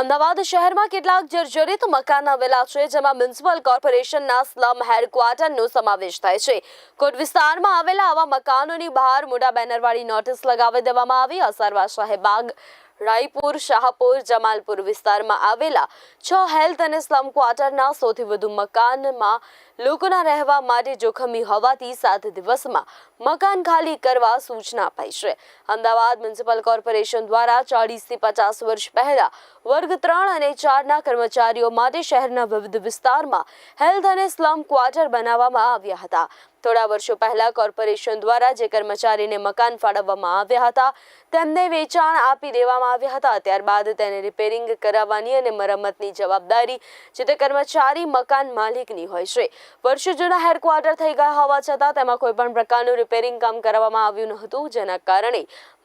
અમદાવાદ શહેરમાં કેટલાક જર્જરિત મકાન આવેલા છે, જેમાં મ્યુનિસિપલ કોર્પોરેશનના સ્લમ હેડક્વાર્ટરનો સમાવેશ થાય છે. કોટ વિસ્તારમાં આવેલા આવા મકાનોની બહાર મોટા બેનરવાળી નોટિસ લગાવી દેવામાં આવી. અસરવા શાહેબાગ રાયપુર, શાહપુર, જમાલપુર વિસ્તારમાં આવેલા છ હેલ્થ અને સ્લમ ક્વાર્ટરના સૌથી વધુ મકાનમાં લોકોના રહેવા માટે જોખમી હોવાથી સાત દિવસમાં મકાન ખાલી કરવા સૂચના અપાઈ છે. અમદાવાદ મ્યુનિસિપલ કોર્પોરેશન દ્વારા ચાળીસથી પચાસ વર્ષ પહેલા વર્ગ ત્રણ અને ચારના કર્મચારીઓ માટે શહેરના વિવિધ વિસ્તારમાં હેલ્થ અને સ્લમ ક્વાર્ટર બનાવવામાં આવ્યા હતા. થોડા વર્ષો પહેલા કોર્પોરેશન દ્વારા જે કર્મચારીને મકાન ફાળવવામાં આવ્યા હતા, તેમને વેચાણ આપી દેવામાં આવ્યા હતા. ત્યારબાદ તેને રિપેરિંગ કરાવવાની અને મરમ્મતની જવાબદારી, જે તે કર્મચારી, મકાન માલિકની હોય છે. વર્ષો જૂના હેડક્વાર્ટર થઈ ગયા હોવા છતાં તેમાં કોઈ પણ પ્રકારનું રિપેરિંગ કામ કરવામાં આવ્યું ન હતું જેના કારણે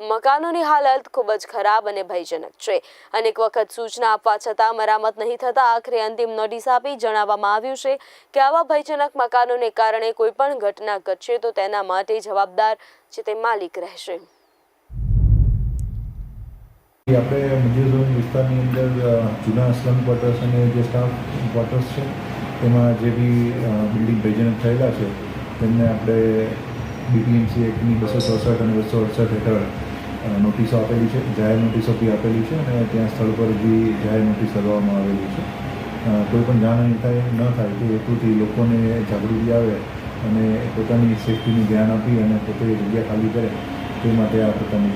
મકાનોની હાલત ખૂબ જ ખરાબ અને ભયજનક છે. અનેક વખત સૂચના આપવા છતાં મરામત નહીં થતાં આખરે અંતિમ નોટિસ આપી જણાવવામાં આવ્યું છે કે આવા ભયજનક મકાનોને કારણે કોઈ પણ ઘટના ઘટશે તો તેના માટે જવાબદાર જે તે માલિક રહેશે. આપણે મધ્ય ઝોન વિસ્તારની અંદર જૂના સ્લમ ક્વાર્ટર્સ અને જે સ્ટાફ ક્વાર્ટર્સ છે તેમાં જે બી બિલ્ડિંગ ભયજનક થયેલા છે, તેમને આપણે બીપીએમસી એક્ટની બસો ચોસઠ અને બસો અડસઠ હેઠળ નોટિસો આપેલી છે, જાહેર નોટિસો બી આપેલી છે અને ત્યાં સ્થળ પર બી જાહેર નોટિસ લગાવવામાં આવેલી છે. કોઈ પણ જાણ થાય, ન થાય તે હેતુથી લોકોને જાગૃતિ આવે અને પોતાની સેફટીનું ધ્યાન આપી અને પોતે જગ્યા ખાલી કરે, તે માટે આ પ્રકારની